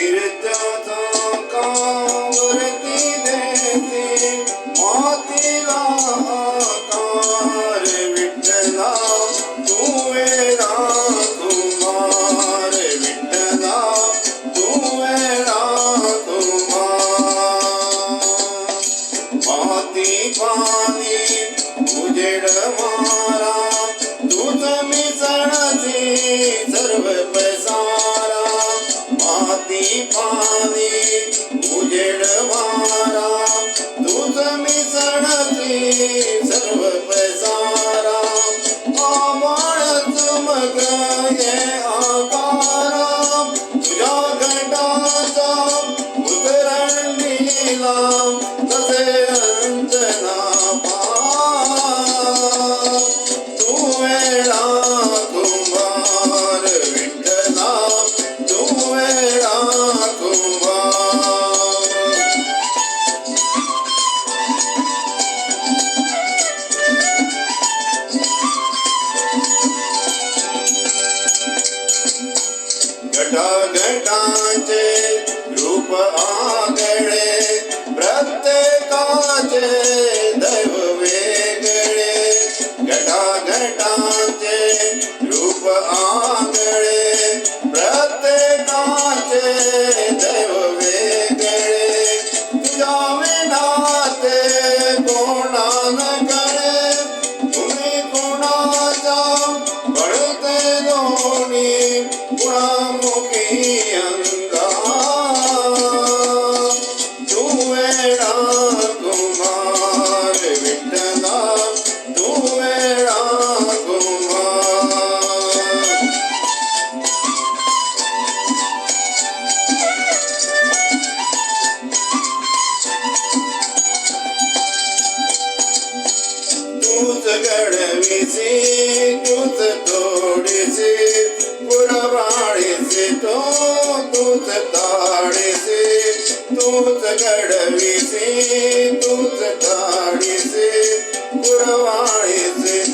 ते तंत कंवरती देती मोतीलो कारे विटला तू ए तुमार विटला तू ए ना तुमार माती पाती उजेन मारा दूत मिजणते सर्व पैसा माती पाणी उजेड वारा तुझ मिसळते सर्व पसारा आवाळच मग ઘટા ઘટાચે રૂપ આગળે પ્રત્યેકાચે દૈવ વેગળે ઘટા ઘટાચે રૂપ આગળે પ્રત્યેકાચે દૈવ વેગળે તુજા વિનાતે કોણા ન કરે ભૂમિ કોણા જામ ભળતે રોણી गणेचे दूत तोडेचे पुरावाळेचे तो दूत ताळेचे दूत घडवीचे दूत ताळेचे पुरावाळेचे